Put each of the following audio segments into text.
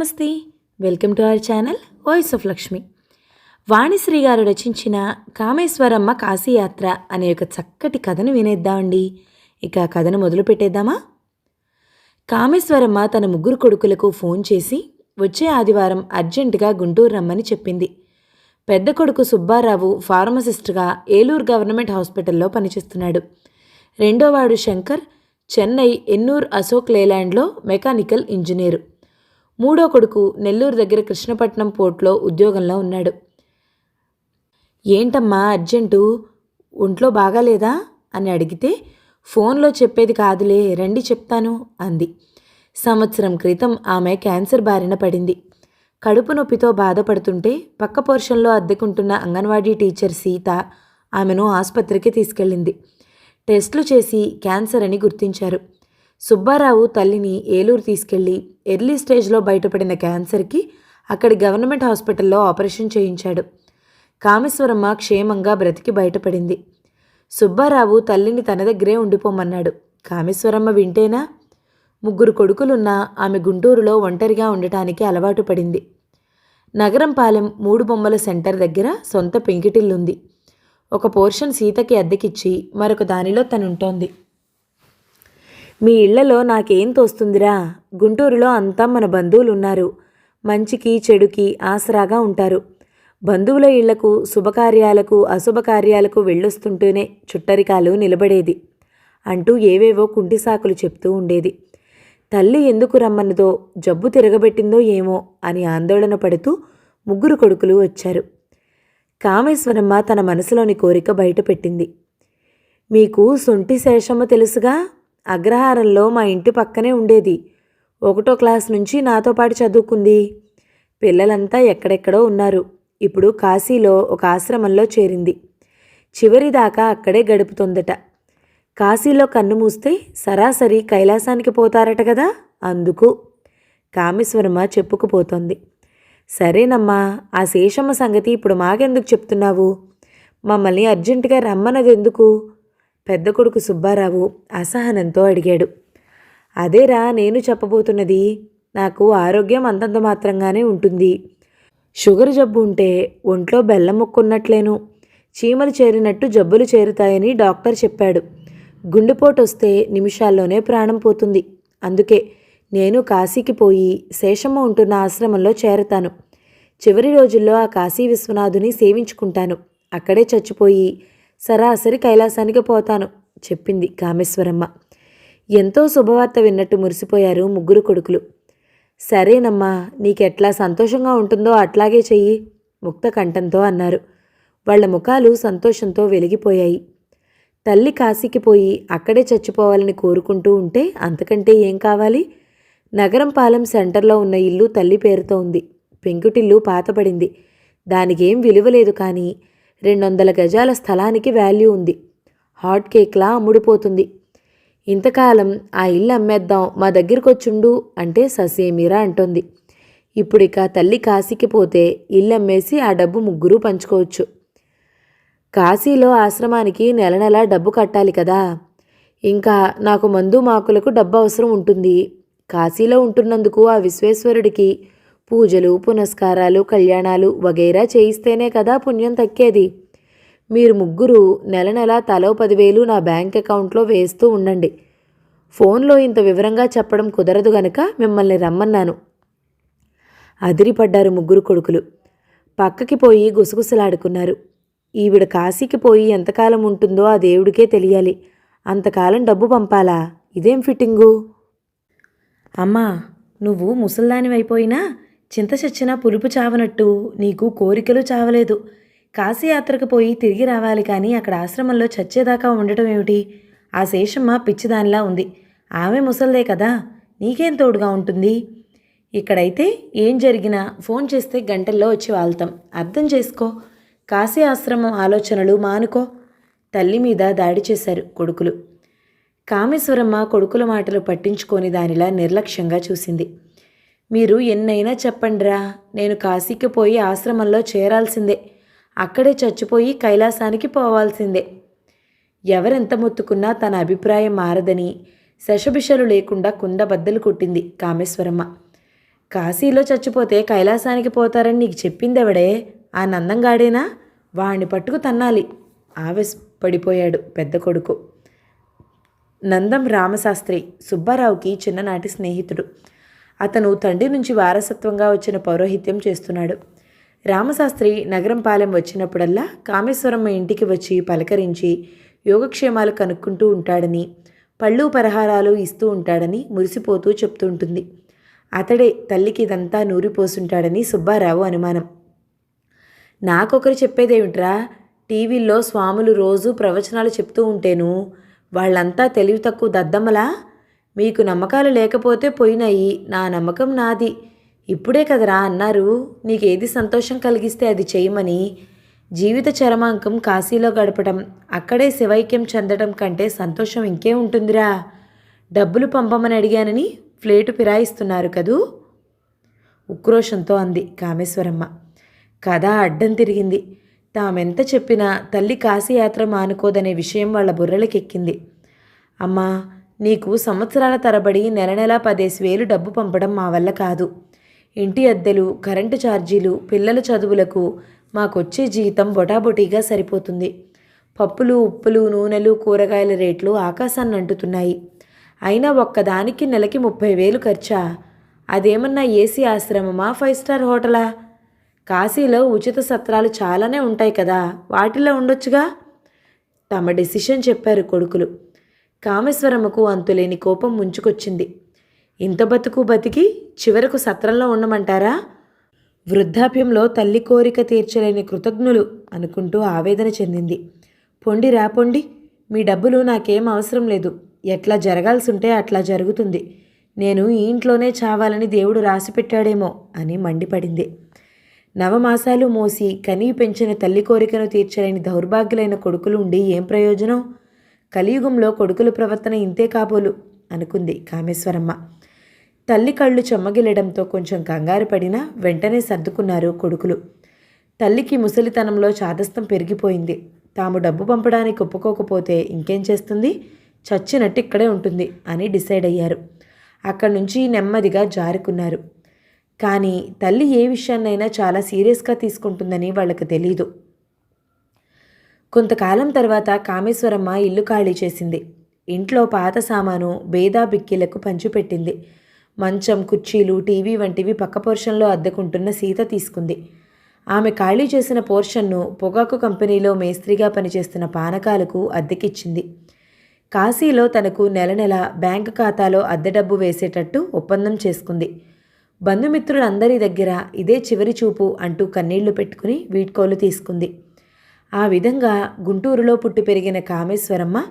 నమస్తే. Welcome to our channel voice of Lakshmi. Vanishri garu రచించిన కామేశ్వరమ్మ కాశీయాత్ర అనే ఒక చక్కటి కథను వినేద్దామండి. ఇక కథను మొదలు పెట్టేద్దామా? కామేశ్వరమ్మ తన ముగ్గురు కొడుకులకు ఫోన్ చేసి వచ్చే ఆదివారం అర్జెంటుగా గుంటూరు రమ్మని చెప్పింది. పెద్ద కొడుకు సుబ్బారావు ఫార్మసిస్ట్గా ఏలూరు గవర్నమెంట్ హాస్పిటల్లో పనిచేస్తున్నాడు. రెండోవాడు శంకర్ చెన్నై ఎన్నూర్ అశోక్ లేలాండ్లో మెకానికల్ ఇంజనీరు. మూడో కొడుకు నెల్లూరు దగ్గర కృష్ణపట్నం పోర్ట్లో ఉద్యోగంలో ఉన్నాడు. ఏంటమ్మా అర్జెంటు? ఒంట్లో బాగాలేదా? అని అడిగితే ఫోన్లో చెప్పేది కాదులే రండి చెప్తాను అంది. సంవత్సరం క్రితం ఆమె క్యాన్సర్ బారిన పడింది. కడుపు నొప్పితో బాధపడుతుంటే పక్క పోర్షన్లో అద్దెకుంటున్న అంగన్వాడీ టీచర్ సీత ఆమెను ఆసుపత్రికి తీసుకెళ్ళింది. టెస్టులు చేసి క్యాన్సర్ అని గుర్తించారు. సుబ్బారావు తల్లిని ఏలూరు తీసుకెళ్ళి ఎర్లీ స్టేజ్లో బయటపడిన క్యాన్సర్కి అక్కడి గవర్నమెంట్ హాస్పిటల్లో ఆపరేషన్ చేయించాడు. కామేశ్వరమ్మ క్షేమంగా బ్రతికి బయటపడింది. సుబ్బారావు తల్లిని తన దగ్గరే ఉండిపోమన్నాడు. కామేశ్వరమ్మ వింటేనా? ముగ్గురు కొడుకులున్నా ఆమె గుంటూరులో ఒంటరిగా ఉండటానికి అలవాటు పడింది. నగరం పాలెం మూడు బొమ్మల సెంటర్ దగ్గర సొంత పెంకిటిల్లుంది. ఒక పోర్షన్ సీతకి అద్దెకిచ్చి మరొక దానిలో తనుంటోంది. మీ ఇళ్ళలో నాకేం తోస్తుందిరా? గుంటూరులో అంతా మన బంధువులు ఉన్నారు మంచికి చెడుకి ఆసరాగా ఉంటారు. బంధువుల ఇళ్ళకు శుభకార్యాలకు అశుభకార్యాలకు వెళ్ళొస్తుంటూనే చుట్టరికాలు నిలబడేది. అంటూ ఏవేవో కుంటి సాకులు చెప్తూ ఉండేది. తల్లి ఎందుకు రమ్మన్నదో జబ్బు తిరగబెట్టిందో ఏమో అని ఆందోళన పడుతూ ముగ్గురు కొడుకులు వచ్చారు. కామేశ్వరమ్మ తన మనసులోని కోరిక బయటపెట్టింది. మీకు సొంటి శేషమ్మ తెలుసుగా? అగ్రహారంలో మా ఇంటి పక్కనే ఉండేది. ఒకటో క్లాస్ నుంచి నాతో పాటు చదువుకుంది. పిల్లలంతా ఎక్కడెక్కడో ఉన్నారు. ఇప్పుడు కాశీలో ఒక ఆశ్రమంలో చేరింది. చివరిదాకా అక్కడే గడుపుతుందట. కాశీలో కన్ను మూస్తే సరాసరి కైలాసానికి పోతారట కదా? అందుకు కామేశ్వరమ్మ చెప్పుకుపోతోంది. సరేనమ్మా ఆ శేషమ్మ సంగతి ఇప్పుడు మాకెందుకు చెప్తున్నావు? మమ్మల్ని అర్జెంటుగా రమ్మన్నది ఎందుకు పెద్ద కొడుకు సుబ్బారావు అసహనంతో అడిగాడు. అదేరా నేను చెప్పబోతున్నది? నాకు ఆరోగ్యం అంతంత మాత్రంగానే ఉంటుంది. షుగర్ జబ్బు ఉంటే ఒంట్లో బెల్లం ముక్కున్నట్లేను. చీమలు చేరినట్టు జబ్బులు చేరుతాయని డాక్టర్ చెప్పాడు. గుండెపోటు వస్తే నిమిషాల్లోనే ప్రాణం పోతుంది. అందుకే నేను కాశీకి పోయి శేషమ్మ ఉంటున్న ఆశ్రమంలో చేరతాను. చివరి రోజుల్లో ఆ కాశీ విశ్వనాథుని సేవించుకుంటాను. అక్కడే చచ్చిపోయి సరాసరి కైలాసానికి పోతాను చెప్పింది కామేశ్వరమ్మ. ఎంతో శుభవార్త విన్నట్టు మురిసిపోయారు ముగ్గురు కొడుకులు. సరేనమ్మా నీకెట్లా సంతోషంగా ఉంటుందో అట్లాగే చెయ్యి ముక్త కంఠంతో అన్నారు. వాళ్ళ ముఖాలు సంతోషంతో వెలిగిపోయాయి. తల్లి కాశీకి పోయి అక్కడే చచ్చిపోవాలని కోరుకుంటూ ఉంటే అంతకంటే ఏం కావాలి? నగరం పాలెం సెంటర్లో ఉన్న ఇల్లు తల్లి పేరుతో ఉంది. పెంకుటిల్లు పాతపడింది దానికేం విలువ లేదు కానీ రెండు వందల గజాల స్థలానికి వాల్యూ ఉంది. హాట్ కేక్లా అమ్ముడుపోతుంది. ఇంతకాలం ఆ ఇల్లు అమ్మేద్దాం మా దగ్గరికి వచ్చుండు అంటే ససేమీరా అంటోంది. ఇప్పుడిక తల్లి కాశీకి పోతే ఇల్లు అమ్మేసి ఆ డబ్బు ముగ్గురు పంచుకోవచ్చు. కాశీలో ఆశ్రమానికి నెల నెల డబ్బు కట్టాలి కదా. ఇంకా నాకు మందు మాకులకు డబ్బు అవసరం ఉంటుంది. కాశీలో ఉంటున్నందుకు ఆ విశ్వేశ్వరుడికి పూజలు పునస్కారాలు కళ్యాణాలు వగైరా చేయిస్తేనే కదా పుణ్యం తక్కేది. మీరు ముగ్గురు నెల నెలా తలో పదివేలు నా బ్యాంక్ అకౌంట్లో వేస్తూ ఉండండి. ఫోన్లో ఇంత వివరంగా చెప్పడం కుదరదు గనక మిమ్మల్ని రమ్మన్నాను. అదిరిపడ్డారు ముగ్గురు కొడుకులు. పక్కకి పోయి గుసగుసలాడుకున్నారు. ఈవిడ కాశీకి పోయి ఎంతకాలం ఉంటుందో ఆ దేవుడికే తెలియాలి. అంతకాలం డబ్బు పంపాలా? ఇదేం ఫిట్టింగు? అమ్మా నువ్వు ముసల్దానివైపోయినా చింత చచ్చినా పులుపు చావనట్టు నీకు కోరికలు చావలేదు. కాశీయాత్రకు పోయి తిరిగి రావాలి కానీ అక్కడ ఆశ్రమంలో చచ్చేదాకా ఉండటం ఏమిటి? ఆ శేషమ్మ పిచ్చిదానిలా ఉంది. ఆమె ముసల్దే కదా నీకేం తోడుగా ఉంటుంది? ఇక్కడైతే ఏం జరిగినా ఫోన్ చేస్తే గంటల్లో వచ్చి వాళ్తాం. అర్థం చేసుకో. కాశీ ఆశ్రమం ఆలోచనలు మానుకో. తల్లి మీద దాడి చేశారు కొడుకులు. కామేశ్వరమ్మ కొడుకుల మాటలు పట్టించుకొని దానిలా నిర్లక్ష్యంగా చూసింది. మీరు ఎన్నైనా చెప్పండిరా నేను కాశీకి పోయి ఆశ్రమంలో చేరాల్సిందే. అక్కడే చచ్చిపోయి కైలాసానికి పోవాల్సిందే. ఎవరెంత మొత్తుకున్నా తన అభిప్రాయం మారదని శశభిషలు లేకుండా కుండబద్దలు కొట్టింది కామేశ్వరమ్మ. కాశీలో చచ్చిపోతే కైలాసానికి పోతారని నీకు చెప్పిందెవడే? ఆ నందంగాడేనా? వాణ్ణి పట్టుకు తన్నాలి. ఆవేశపడిపోయాడు పెద్ద కొడుకు. నందం రామశాస్త్రి సుబ్బారావుకి చిన్ననాటి స్నేహితుడు. అతను తండ్రి నుంచి వారసత్వంగా వచ్చిన పౌరోహిత్యం చేస్తున్నాడు. రామశాస్త్రి నగరం పాలెం వచ్చినప్పుడల్లా కామేశ్వరమ్మ ఇంటికి వచ్చి పలకరించి యోగక్షేమాలు కనుక్కుంటూ ఉంటాడని పళ్ళు పరహారాలు ఇస్తూ ఉంటాడని మురిసిపోతూ చెప్తూ ఉంటుంది అతడే తల్లికి ఇదంతా నూరిపోసుంటాడని సుబ్బారావు అనుమానం. నాకొకరు చెప్పేదేమిట్రా? టీవీల్లో స్వాములు రోజు ప్రవచనాలు చెప్తూ ఉంటేను వాళ్ళంతా తెలివి తక్కువ దద్దమ్మలా? మీకు నమ్మకాలు లేకపోతే పోయినాయి. నా నమ్మకం నాది. ఇప్పుడే కదరా అన్నారు. నీకేది సంతోషం కలిగిస్తే అది చేయమని. జీవిత చరమాంకం కాశీలో గడపడం అక్కడే శివైక్యం చెందడం కంటే సంతోషం ఇంకే ఉంటుందిరా. డబ్బులు పంపమని అడిగానని ఫ్లేటు ఫిరాయిస్తున్నారు కదూ? ఉక్రోషంతో అంది కామేశ్వరమ్మ. కథ అడ్డం తిరిగింది. తామెంత చెప్పినా తల్లి కాశీయాత్ర మానుకోదనే విషయం వాళ్ళ బుర్రలకెక్కింది. అమ్మా నీకు సంవత్సరాల తరబడి నెల నెలా పదేసి వేలు డబ్బు పంపడం మా వల్ల కాదు. ఇంటి అద్దెలు కరెంటు ఛార్జీలు పిల్లల చదువులకు మాకొచ్చే జీతం బొటాబొటీగా సరిపోతుంది. పప్పులు ఉప్పులు నూనెలు కూరగాయల రేట్లు ఆకాశాన్ని అంటుతున్నాయి. అయినా ఒక్కదానికి నెలకి ముప్పై వేలు ఖర్చా? అదేమన్నా ఏసీ ఆశ్రమమా ఫైవ్ స్టార్ హోటలా? కాశీలో ఉచిత సత్రాలు చాలానే ఉంటాయి కదా వాటిలో ఉండొచ్చుగా? తమ డెసిషన్ చెప్పారు కొడుకులు. కామేశ్వరమ్మకు అంతులేని కోపం ముంచుకొచ్చింది. ఇంత బతుకు బతికి చివరకు సత్రంలో ఉండమంటారా? వృద్ధాప్యంలో తల్లి కోరిక తీర్చలేని కృతజ్ఞులు అనుకుంటూ ఆవేదన చెందింది. పొండి రా పొండి మీ డబ్బులు నాకేం అవసరం లేదు. ఎట్లా జరగాల్సి ఉంటే అట్లా జరుగుతుంది. నేను ఈ ఇంట్లోనే చావాలని దేవుడు రాసిపెట్టాడేమో అని మండిపడింది. నవమాసాలు మోసి కనీ పెంచిన తల్లి కోరికను తీర్చలేని దౌర్భాగ్యులైన కొడుకులు ఉండి ఏం ప్రయోజనం? కలియుగంలో కొడుకుల ప్రవర్తన ఇంతే కాబోలు అనుకుంది కామేశ్వరమ్మ. తల్లి కళ్ళు చెమ్మగిలడంతో కొంచెం కంగారు పడినా వెంటనే సర్దుకున్నారు కొడుకులు. తల్లికి ముసలితనంలో చాదస్తం పెరిగిపోయింది. తాము డబ్బు పంపడానికి ఒప్పుకోకపోతే ఇంకేం చేస్తుంది? చచ్చినట్టు ఇక్కడే ఉంటుంది అని డిసైడ్ అయ్యారు. అక్కడి నుంచి నెమ్మదిగా జారుకున్నారు. కానీ తల్లి ఏ విషయాన్నైనా చాలా సీరియస్గా తీసుకుంటుందని వాళ్ళకి తెలీదు. కొంతకాలం తర్వాత కామేశ్వరమ్మ ఇల్లు ఖాళీ చేసింది. ఇంట్లో పాత సామాను బేదా బిక్కిలకు పంచిపెట్టింది. మంచం కుర్చీలు టీవీ వంటివి పక్క పోర్షన్లో అద్దెకుంటున్న సీత తీసుకుంది. ఆమె ఖాళీ చేసిన పోర్షన్ను పొగాకు కంపెనీలో మేస్త్రిగా పనిచేస్తున్న పానకాలకు అద్దెకిచ్చింది. కాశీలో తనకు నెల నెల బ్యాంకు ఖాతాలో అద్దె డబ్బు వేసేటట్టు ఒప్పందం చేసుకుంది. బంధుమిత్రులందరి దగ్గర ఇదే చివరి చూపు అంటూ కన్నీళ్ళు పెట్టుకుని వీడ్కోలు తీసుకుంది. ఆ విధంగా గుంటూరులో పుట్టి పెరిగిన కామేశ్వరమ్మ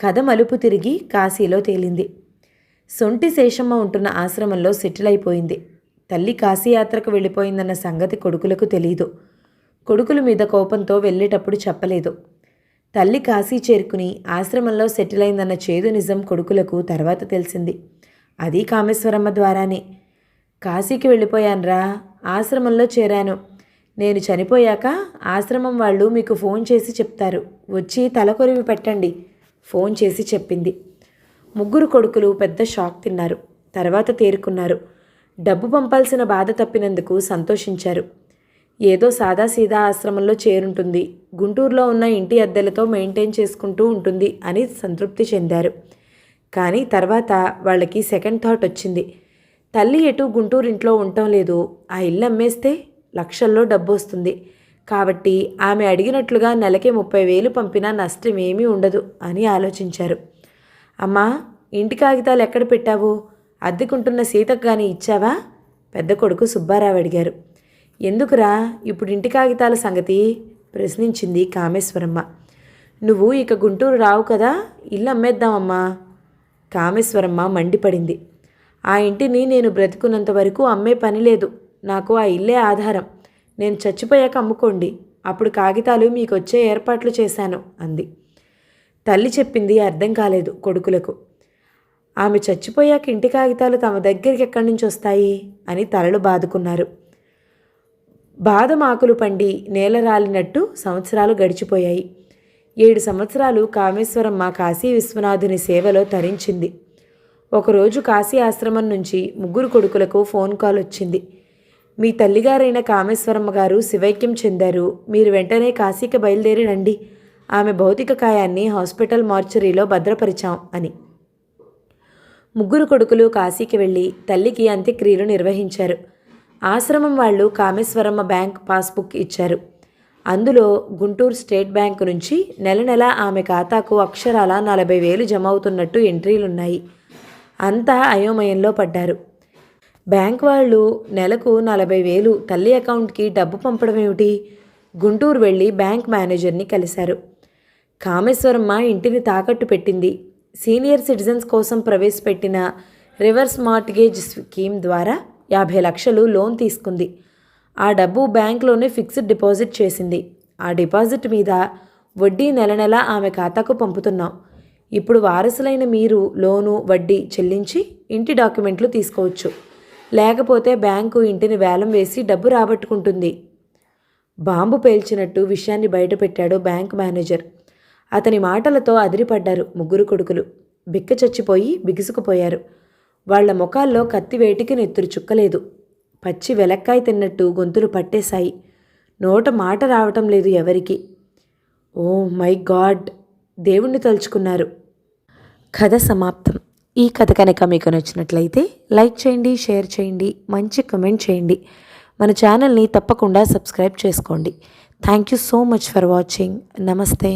కథ మలుపు తిరిగి కాశీలో తేలింది. సొంటి శేషమ్మ ఉంటున్న ఆశ్రమంలో సెటిల్ అయిపోయింది తల్లి కాశీయాత్రకు వెళ్ళిపోయిందన్న సంగతి కొడుకులకు తెలియదు కొడుకుల మీద కోపంతో వెళ్ళేటప్పుడు చెప్పలేదు. తల్లి కాశీ చేరుకుని ఆశ్రమంలో సెటిల్ అయిందన్న చేదు నిజం కొడుకులకు తర్వాత తెలిసింది. అది కామేశ్వరమ్మ ద్వారానే. కాశీకి వెళ్ళిపోయానురా ఆశ్రమంలో చేరాను. నేను చనిపోయాక ఆశ్రమం వాళ్ళు మీకు ఫోన్ చేసి చెప్తారు. వచ్చి తలకొరివి పెట్టండి. ఫోన్ చేసి చెప్పింది. ముగ్గురు కొడుకులు పెద్ద షాక్ తిన్నారు. తర్వాత తేరుకున్నారు. డబ్బు పంపాల్సిన బాధ తప్పినందుకు సంతోషించారు. ఏదో సాదాసీదా ఆశ్రమంలో చేరుంటుంది. గుంటూరులో ఉన్న ఇంటి అద్దెలతో మెయింటైన్ చేసుకుంటూ ఉంటుంది అని సంతృప్తి చెందారు. కానీ తర్వాత వాళ్ళకి సెకండ్ థాట్ వచ్చింది. తల్లి ఎటు గుంటూరు ఇంట్లో ఉండటం లేదు. ఆ ఇల్లు అమ్మేస్తే లక్షల్లో డబ్బు వస్తుంది కాబట్టి ఆమె అడిగినట్లుగా నెలకి ముప్పై వేలు పంపినా నష్టం ఏమీ ఉండదు అని ఆలోచించారు. అమ్మా ఇంటి కాగితాలు ఎక్కడ పెట్టావు? అద్దెకుంటున్న సీతకు కానీ ఇచ్చావా? పెద్ద కొడుకు సుబ్బారావు అడిగారు. ఎందుకురా ఇప్పుడు ఇంటి కాగితాల సంగతి? ప్రశ్నించింది కామేశ్వరమ్మ. నువ్వు ఇక గుంటూరు రావు కదా ఇల్లు అమ్మేద్దామమ్మా. కామేశ్వరమ్మ మండిపడింది. ఆ ఇంటిని నేను బ్రతికున్నంత వరకు అమ్మే పని లేదు. నాకు ఆ ఇల్లే ఆధారం. నేను చచ్చిపోయాక అమ్ముకోండి. అప్పుడు కాగితాలు మీకు వచ్చే ఏర్పాట్లు చేశాను అంది. తల్లి చెప్పింది అర్థం కాలేదు కొడుకులకు. ఆమె చచ్చిపోయాక ఇంటి కాగితాలు తమ దగ్గరికి ఎక్కడి నుంచి వస్తాయి? అని తలలు బాదుకున్నారు. బాదమాకులు పండి నేల రాలినట్టు సంవత్సరాలు గడిచిపోయాయి. ఏడు సంవత్సరాలు కామేశ్వరమ్మ కాశీ విశ్వనాథుని సేవలో తరించింది. ఒకరోజు కాశీ ఆశ్రమం నుంచి ముగ్గురు కొడుకులకు ఫోన్ కాల్ వచ్చింది. మీ తల్లిగారైన కామేశ్వరమ్మ గారు శివైక్యం చెందారు. మీరు వెంటనే కాశీకి బయలుదేరి రండి ఆమె భౌతిక కాయాన్ని హాస్పిటల్ మార్చరీలో భద్రపరిచాం అని. ముగ్గురు కొడుకులు కాశీకి వెళ్ళి తల్లికి అంత్యక్రియలు నిర్వహించారు. ఆశ్రమం వాళ్ళు కామేశ్వరమ్మ బ్యాంక్ పాస్బుక్ ఇచ్చారు. అందులో గుంటూరు స్టేట్ బ్యాంక్ నుంచి నెల నెల ఆమె ఖాతాకు అక్షరాల నలభై వేలు జమ అవుతున్నట్టు ఎంట్రీలున్నాయి. అంతా అయోమయంలో పడ్డారు. బ్యాంక్ వాళ్ళు నెలకు నలభై వేలు తల్లి అకౌంట్కి డబ్బు పంపడం ఏమిటి? గుంటూరు వెళ్ళి బ్యాంక్ మేనేజర్ని కలిశారు. కామేశ్వరమ్మ ఇంటిని తాకట్టు పెట్టింది. సీనియర్ సిటిజన్స్ కోసం ప్రవేశపెట్టిన రివర్స్ మార్ట్గేజ్ స్కీమ్ ద్వారా యాభై లక్షలు లోన్ తీసుకుంది. ఆ డబ్బు బ్యాంక్లోనే ఫిక్స్డ్ డిపాజిట్ చేసింది. ఆ డిపాజిట్ మీద వడ్డీ నెల నెల ఆమె ఖాతాకు పంపుతున్నాం. ఇప్పుడు వారసులైన మీరు లోను వడ్డీ చెల్లించి ఇంటి డాక్యుమెంట్లు తీసుకోవచ్చు. లేకపోతే బ్యాంకు ఇంటిని వేలం వేసి డబ్బు రాబట్టుకుంటుంది. బాంబు పేల్చినట్టు విషయాన్ని బయటపెట్టాడు బ్యాంక్ మేనేజర్. అతని మాటలతో అదిరిపడ్డారు ముగ్గురు కొడుకులు. బిక్క చచ్చిపోయి బిగుసుకుపోయారు. వాళ్ళ ముఖాల్లో కత్తివేటికి నెత్తురు చుక్కలేదు. పచ్చి వెలక్కాయ తిన్నట్టు గొంతులు పట్టేశాయి. నోట మాట రావటం లేదు ఎవరికి. Oh my god! దేవుణ్ణి తలుచుకున్నారు. కథ సమాప్తం. ఈ కథ కనుక మీకు నచ్చినట్లయితే లైక్ చేయండి షేర్ చేయండి మంచి కమెంట్ చేయండి. మన ఛానల్ని తప్పకుండా సబ్స్క్రైబ్ చేసుకోండి. Thank you so much for watching నమస్తే.